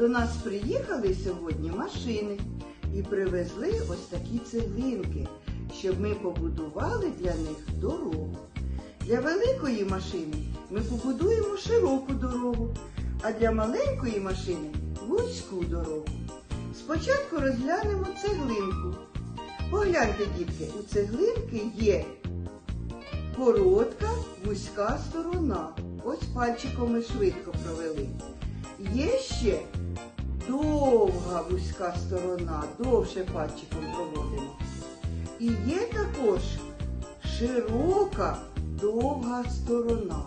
нас приїхали сьогодні машини і привезли ось такі цеглинки, щоб ми побудували для них дорогу. Для великої машини ми побудуємо широку дорогу, а для маленької машини вузьку дорогу. Спочатку розглянемо цеглинку. Погляньте, дітки, у цеглинки є коротка, вузька сторона. Ось пальчиком ми швидко провели. Є ще довга вузька сторона, довше пальчиком проводимо. І є також широка, довга сторона.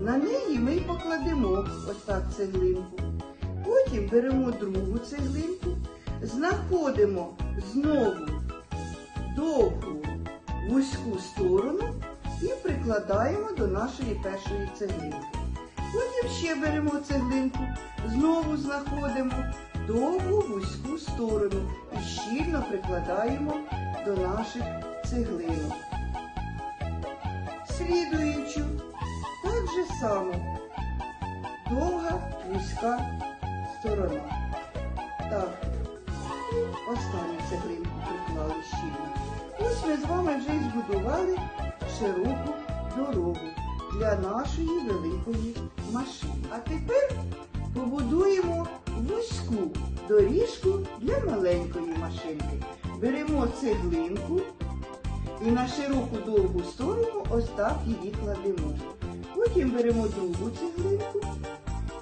На неї ми покладемо ось так цеглинку. Потім беремо другу цеглинку, знаходимо знову довгу вузьку сторону і прикладаємо до нашої першої цеглинки. Потім ще беремо цеглинку, знову знаходимо довгу вузьку сторону і щільно прикладаємо до наших цеглинок. Слідуючу так же само довга вузька сторона. Так, останню цеглинку приклали щільно. Ось ми з вами вже і збудували широку дорогу для нашої великої машини. А тепер побудуємо вузьку доріжку для маленької машинки. Беремо цеглинку і на широку довгу сторону ось так її кладемо. Потім беремо другу цеглинку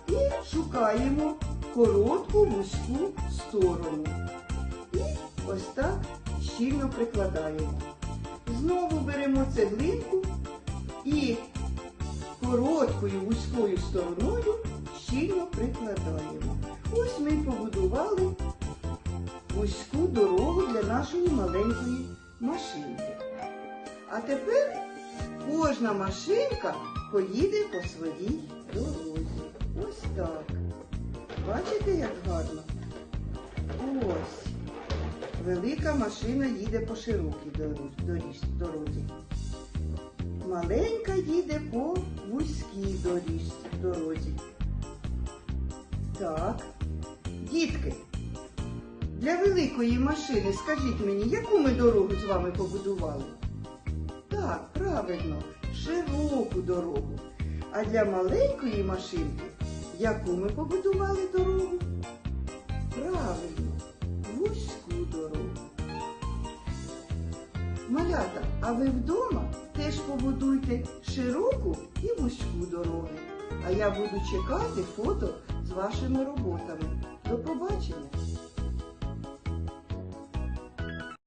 і шукаємо коротку вузьку сторону. І ось так щільно прикладаємо. Знову беремо цеглинку і короткою вузькою стороною щільно прикладаємо. Ось ми побудували вузьку дорогу для нашої маленької машинки. А тепер кожна машинка поїде по своїй дорозі. Ось так. Бачите, як гарно? Ось. Велика машина їде по широкій дорозі. Маленька їде по вузькій доріж- дорозі. Так. Дітки, для великої машини скажіть мені, яку ми дорогу з вами побудували? Так, правильно, широку дорогу. А для маленької машинки, яку ми побудували дорогу? Правильно, вузьку дорогу. Малята, а ви вдома теж широку і вузьку дороги. А я буду чекати фото з вашими роботами. До побачення!